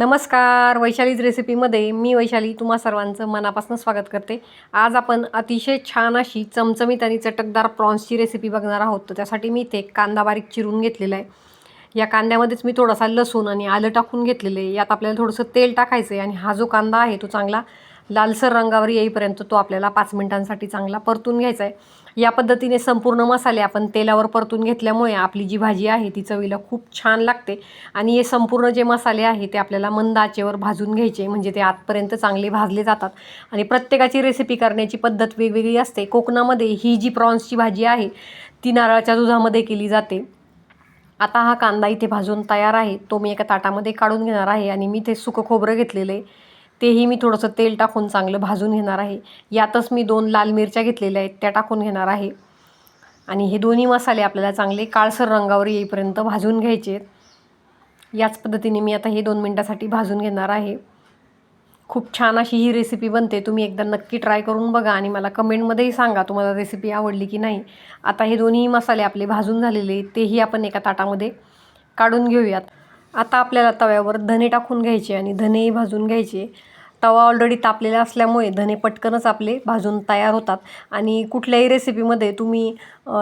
नमस्कार वैशालीज रेसिपीमध्ये मी वैशाली तुम्हा सर्वांचं मनापासून स्वागत करते. आज आपण अतिशय छान अशी चमचमीत आणि चटकदार प्रॉन्सची रेसिपी बघणार आहोत. तर त्यासाठी मी इथे कांदा बारीक चिरून घेतलेला आहे. या कांद्यामध्येच मी थोडासा लसूण आणि आलं टाकून घेतलेलं आहे. यात आपल्याला थोडंसं तेल टाकायचं आहे आणि हा जो कांदा आहे तो चांगला लालसर रंगावर येईपर्यंत तो आपल्याला पाच मिनिटांसाठी चांगला परतून घ्यायचा आहे या पद्धतीने संपूर्ण मसाले आपण तेलावर परतून घेतल्यामुळे आपली जी भाजी आहे ती चवीला खूप छान लागते. आणि हे संपूर्ण जे मसाले आहे ते आपल्याला मंद आचेवर भाजून घ्यायचे म्हणजे ते आतपर्यंत चांगले भाजले जातात. आणि प्रत्येकाची रेसिपी करण्याची पद्धत वेगवेगळी असते. कोकणामध्ये ही जी प्रॉन्सची भाजी आहे ती नारळाच्या दुधामध्ये केली जाते. आता हा कांदा इथे भाजून तयार आहे. तो मी एका ताटामध्ये काढून घेणार आहे आणि मी ते सुकं खोबरं घेतलेलं आहे. तेही मी थोडंसं तेल टाकून चांगलं भाजून घेणार आहे. यातच मी दोन लाल मिरच्या घेतलेल्या आहेत त्या टाकून घेणार आहे. आणि हे दोन्ही मसाले आपल्याला चांगले काळसर रंगावर येईपर्यंत भाजून घ्यायचे आहेत. याच पद्धतीने मी आता हे दोन मिनटासाठी भाजून घेणार आहे. खूप छान अशी ही रेसिपी बनते तुम्ही एकदा नक्की ट्राय करून बघा आणि मला कमेंटमध्येही सांगा तुम्हाला रेसिपी आवडली की नाही. आता हे दोन्ही मसाले आपले भाजून झालेले तेही आपण एका ताटामध्ये काढून घेऊयात. आता आपल्याला तव्यावर धने टाकून घ्यायचे आणि धनेही भाजून घ्यायचे. तवा ऑलरेडी तापलेला असल्यामुळे धने पटकनच आपले भाजून तयार होतात. आणि कुठल्याही रेसिपीमध्ये तुम्ही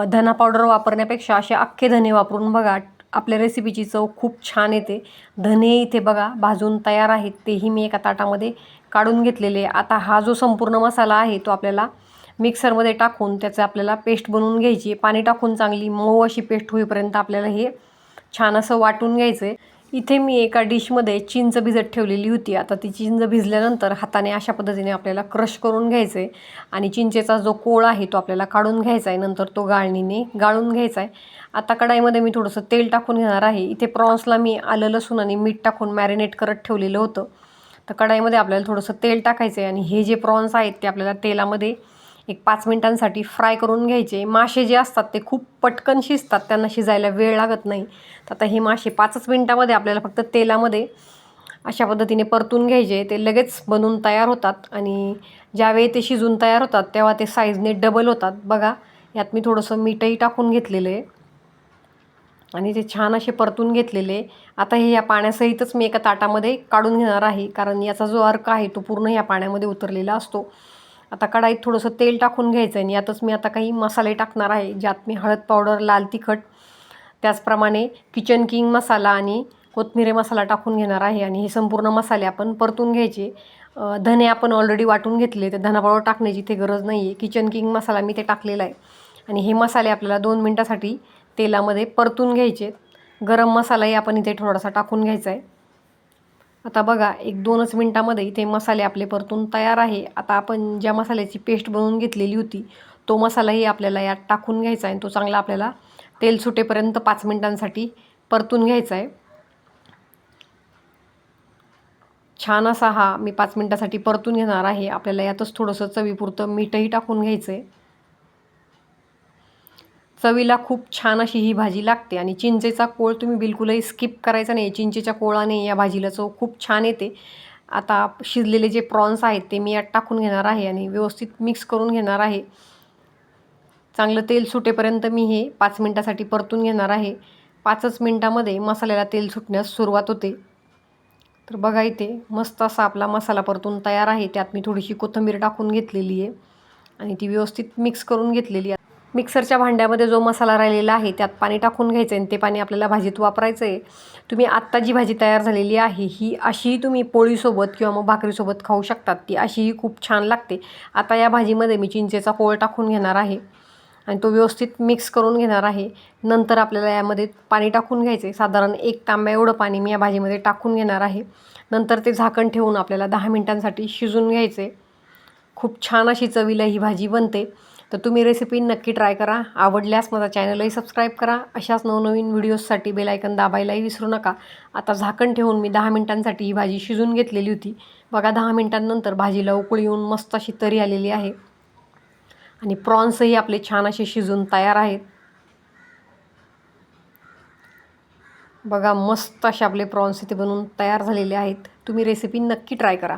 धना पावडर वापरण्यापेक्षा असे अख्खे धने वापरून बघा आपल्या रेसिपीची चव खूप छान येते. धने इथे बघा भाजून तयार आहेत तेही मी एका ताटामध्ये काढून घेतलेले आता हा जो संपूर्ण मसाला आहे तो आपल्याला मिक्सरमध्ये टाकून त्याचं आपल्याला पेस्ट बनवून घ्यायची पाणी टाकून चांगली मऊ अशी पेस्ट होईपर्यंत आपल्याला हे छान असं वाटून घ्यायचं आहे इथे मी एका डिशमध्ये चिंच भिजत ठेवलेली होती. आता ती चिंच भिजल्यानंतर हाताने अशा पद्धतीने आपल्याला क्रश करून घ्यायचं आहे आणि चिंचेचा जो कोळ आहे तो आपल्याला काढून घ्यायचा आहे नंतर तो गाळणीने गाळून घ्यायचा आहे आता कढाईमध्ये मी थोडंसं तेल टाकून घेणार आहे. इथे प्रॉन्सला मी आलं लसूण आणि मीठ टाकून मॅरिनेट करत ठेवलेलं होतं. तर कढाईमध्ये आपल्याला थोडंसं तेल टाकायचं आहे आणि हे जे प्रॉन्स आहेत ते आपल्याला तेलामध्ये एक पाच मिनिटांसाठी फ्राय करून घ्यायचे. मासे जे असतात ते खूप पटकन शिजतात त्यांना शिजायला वेळ लागत नाही. तर आता हे मासे पाचच मिनटामध्ये आपल्याला फक्त तेलामध्ये अशा पद्धतीने परतून घ्यायचे. ते लगेच बनून तयार होतात आणि ज्यावेळी ते शिजून तयार होतात तेव्हा ते साईजने डबल होतात. बघा यात मी थोडंसं मीठही टाकून घेतलेलं आहे. आणि ते छान असे परतून घेतलेले आता हे या पाण्यासहितच मी एका ताटामध्ये काढून घेणार आहे. कारण याचा जो अर्क आहे तो पूर्ण या पाण्यामध्ये उतरलेला असतो. आता कढाईत थोडंसं तेल टाकून घ्यायचं आहे आणि यातच मी आता काही मसाले टाकणार आहे ज्यात मी हळद पावडर लाल तिखट त्याचप्रमाणे किचन किंग मसाला आणि कोथमिरे मसाला टाकून घेणार आहे आणि हे संपूर्ण मसाले आपण परतून घ्यायचे. धने आपण ऑलरेडी वाटून घेतले ते धना पावडर टाकण्याची इथे गरज नाही आहे किचन किंग मसाला मी ते टाकलेला आहे. आणि हे मसाले आपल्याला दोन मिनटासाठी तेलामध्ये परतून घ्यायचे. गरम मसालाही आपण इथे थोडासा टाकून घ्यायचा आहे. आता बघा एक दोनच मिनटामध्ये इथे मसाले आपले परतून तयार आहे. आता आपण ज्या मसाल्याची पेस्ट बनवून घेतलेली होती तो मसालाही आपल्याला यात टाकून घ्यायचा आहे. तो चांगला आपल्याला तेल सुटेपर्यंत पाच मिनटांसाठी परतून घ्यायचा आहे. छान असा हा मी पाच मिनटासाठी परतून घेणार आहे. आपल्याला यातच थोडंसं चवीपुरतं मीठही टाकून घ्यायचं आहे चवीला खूप छान अशी ही भाजी लागते आणि चिंचेचा कोळ तुम्ही बिलकुलही स्किप करायचा नाही. चिंचेच्या कोळाने या भाजीला चव खूप छान येते. आता शिजलेले जे प्रॉन्स आहेत ते मी यात टाकून घेणार आहे आणि व्यवस्थित मिक्स करून घेणार आहे. चांगलं तेल सुटेपर्यंत मी हे पाच मिनटासाठी परतून घेणार आहे. पाचच मिनटामध्ये मसाल्याला तेल सुटण्यास सुरुवात होते. तर बघा इथे मस्त असा आपला मसाला परतून तयार आहे. त्यात मी थोडीशी कोथिंबीर टाकून घेतलेली आहे आणि ती व्यवस्थित मिक्स करून घेतलेली आहे. मिक्सरच्या भांड्यामध्ये जो मसाला राहिलेला आहे त्यात पाणी टाकून घ्यायचं आहे आणि ते पाणी आपल्याला भाजीत वापरायचं आहे तुम्ही आत्ता जी भाजी तयार झालेली आहे ही अशीही तुम्ही पोळीसोबत किंवा मग भाकरीसोबत खाऊ शकतात ती अशीही खूप छान लागते. आता या भाजीमध्ये मी चिंचेचा कोळ टाकून घेणार आहे आणि तो व्यवस्थित मिक्स करून घेणार आहे. नंतर आपल्याला यामध्ये पाणी टाकून घ्यायचं आहे साधारण एक तांब्या एवढं पाणी मी या भाजीमध्ये टाकून घेणार आहे. नंतर ते झाकण ठेवून आपल्याला दहा मिनटांसाठी शिजून घ्यायचे खूप छान अशी चवीला ही भाजी बनते. तर तुम्ही रेसिपी नक्की ट्राय करा. आवडल्यास माझा चॅनलही सबस्क्राईब करा. अशाच नवनवीन व्हिडिओजसाठी बेलायकन दाबायलाही विसरू नका. आता झाकण ठेवून मी दहा मिनटांसाठी ही भाजी शिजून घेतलेली होती. बघा दहा मिनटांनंतर भाजीला उकळी येऊन मस्त अशी तरी आलेली आहे. आणि प्रॉन्सही आपले छान असे शिजून तयार आहेत. बघा मस्त असे आपले प्रॉन्स इथे बनवून तयार झालेले आहेत. तुम्ही रेसिपी नक्की ट्राय करा.